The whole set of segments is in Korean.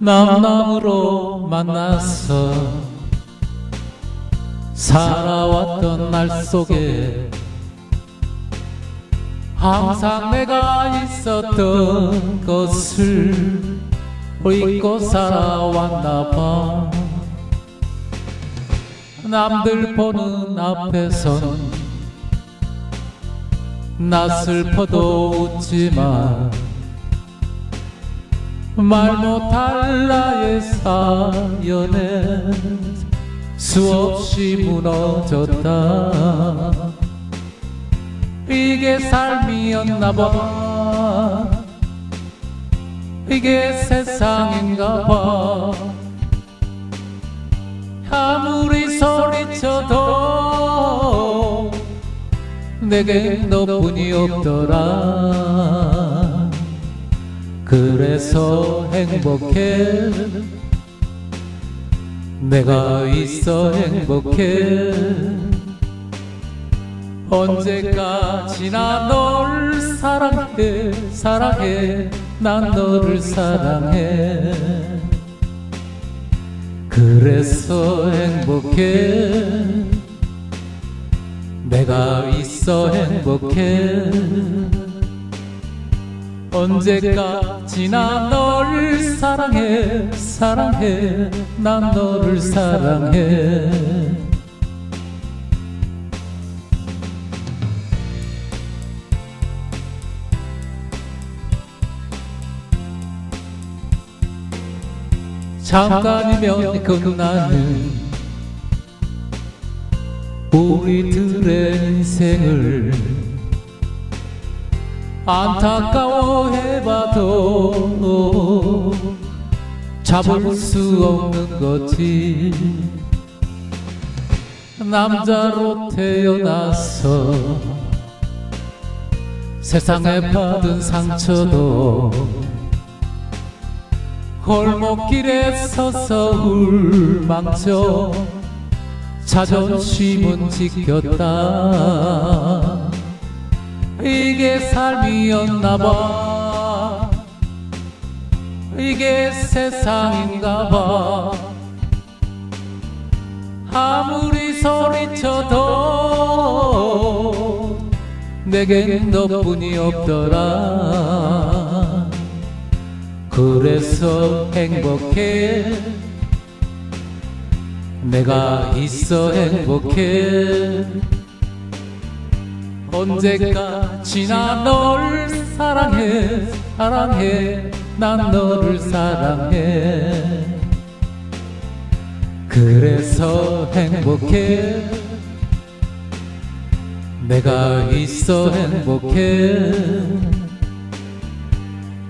남남으로 만나서 살아왔던 날 속에 항상 내가 있었던 것을 잊고 살아왔나 봐. 남들 보는 앞에선 나 슬퍼도 웃지만 말 못할 나의 사연에 수없이 무너졌다. 이게 삶이었나 봐. 이게 세상인가 봐. 아무리 소리쳐도 내게 너뿐이 없더라 그래서 행복해. 내가 있어 행복해. 언제까지나 널 사랑해 사랑해. 난 너를 사랑해. 그래서 행복해. 내가 있어 행복해 언제까지나 널 사랑해 사랑해. 난 너를 사랑해. 잠깐이면 끝나는 우리 들의 인생을 안타까워해봐도 잡을 수 없는 거지. 남자로 태어나서 세상에 받은 상처도 골목길에 서서 울망쳐 자존심은 지켰다 이게 삶이었나봐. 이게 세상인가봐. 아무리 소리쳐도 내겐 너뿐이 없더라. 그래서 행복해. 내가 있어 행복해 언제까지나 널 사랑해 사랑해 난 너를 사랑해. 그래서 행복해. 내가 있어 행복해.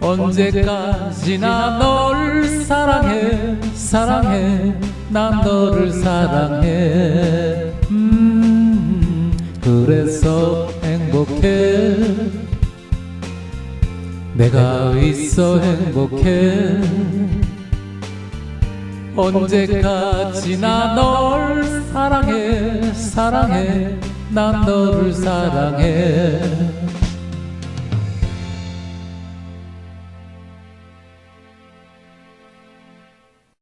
언제까지나 널 사랑해 사랑해 난 너를 사랑해. 음 그래서 행복해. 내가 있어 행복해. 언제까지나 널 사랑해 사랑해. 난 너를 사랑해